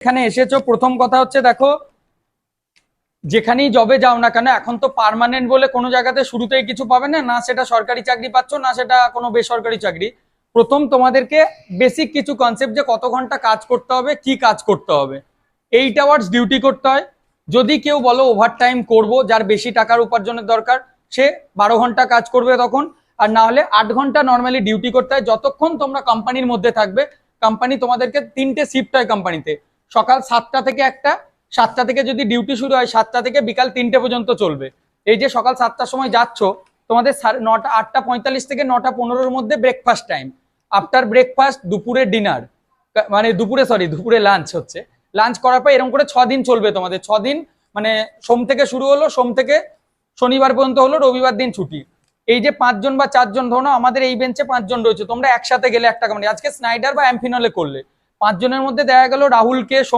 এখানে এসেছ। প্রথম কথা হচ্ছে দেখো, যেখানেই জবে যাও না কেন, এখন তো পার্মানেন্ট বলে কোনো জায়গাতে শুরুতেই কিছু পাবে না। না সেটা সরকারি চাকরি পাচ্ছ, না সেটা কোনো বেসরকারি চাকরি। প্রথম তোমাদেরকে বেসিক কিছু কনসেপ্ট যে কত ঘণ্টা কাজ করতে হবে, কি কাজ করতে হবে। এইট আওয়ার্স ডিউটি করতে হয়। যদি কেউ বলো ওভার টাইম করব, যার বেশি টাকার উপার্জনের দরকার, সে বারো ঘণ্টা কাজ করবে তখন। আর না হলে আট ঘণ্টা নর্মালি ডিউটি করতে হয়। যতক্ষণ তোমরা কোম্পানির মধ্যে থাকবে কোম্পানি তোমাদেরকে তিনটে শিফট হয় কোম্পানিতে সকাল সাতটা থেকে একটা, সাতটা থেকে যদি ডিউটি শুরু হয়, সাতটা থেকে বিকাল তিনটে পর্যন্ত চলবে। এই যে সকাল সাতটার সময় যাচ্ছ, তোমাদের সাড়ে নটা, আটটা পঁয়তাল্লিশ থেকে নটা পনেরোর মধ্যে ব্রেকফাস্ট টাইম আফটার ব্রেকফাস্ট দুপুরে ডিনার মানে দুপুরে সরি দুপুরে লাঞ্চ হচ্ছে। লাঞ্চ করার পর এরকম করে দিন চলবে তোমাদের। দিন মানে সোম থেকে শুরু হলো, সোম থেকে শনিবার পর্যন্ত হলো, রবিবার দিন ছুটি। এই যে পাঁচজন বা চারজন, ধরো আমাদের এই বেঞ্চে পাঁচজন রয়েছে, তোমরা একসাথে গেলে একটা কোম্পানি আজকে স্নাইডার বা অ্যাম্ফিনলে করলে। পাঁচজনের মধ্যে দেখা গেল রাহুলকে